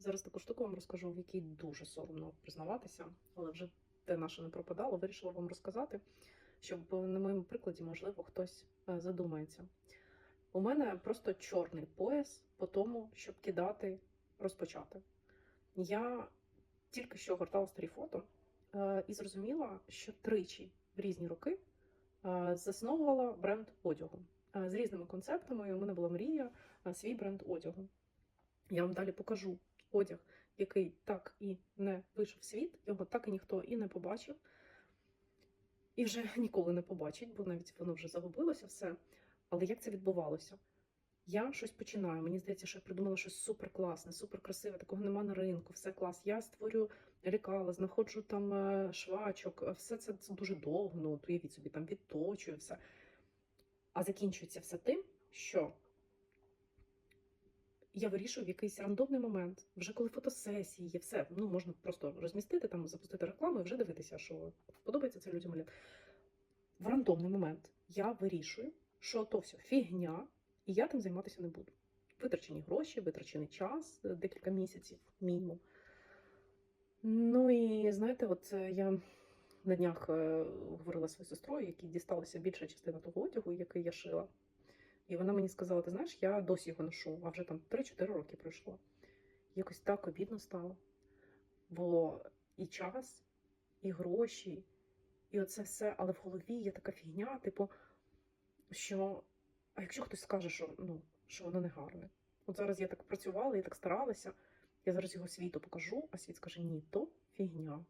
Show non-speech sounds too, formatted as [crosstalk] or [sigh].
Зараз таку штуку вам розкажу, в якій дуже соромно признаватися, але вже те наше не пропадало. Вирішила вам розказати, щоб на моєму прикладі, можливо, хтось е, задумається. У мене просто чорний пояс по тому, щоб кидати, розпочати. Я тільки що гортала старі фото е, і зрозуміла, що тричі в різні роки е, засновувала бренд одягу з різними концептами. У мене була мрія свій бренд одягу. Я вам далі покажу одяг, який так і не вийшов в світ, його так і ніхто і не побачив. І вже [laughs] ніколи не побачить, бо навіть воно вже загубилося все. Але як це відбувалося? Я щось починаю. Мені здається, що я придумала щось супер класне, супер красиве, такого нема на ринку, все клас. Я створю лікала, знаходжу там е, швачок, все це, це дуже довго. Ну, уявіть собі, там відточую все. А закінчується все тим, що я вирішую в якийсь рандомний момент, вже коли фотосесії є, все, ну можна просто розмістити, там, запустити рекламу і вже дивитися, що подобається це людям. В рандомний момент я вирішую, що то все фігня, і я тим займатися не буду. Витрачені гроші, витрачений час, е, декілька місяців мінімум. Ну і знаєте, от е, я на днях е, говорила зі своєю сестрою, якій дісталася більша частина того одягу, який я шила. І вона мені сказала: ти знаєш, я досі його ношу, а вже там 3-4 роки пройшло. Якось так обідно стало. Бо і час, і гроші, і оце все, але в голові є така фігня, типу, що а якщо хтось скаже, що, ну, що воно не гарне. От зараз я так працювала, я так старалася, я зараз його світу покажу, а світ скаже, ні, то фігня.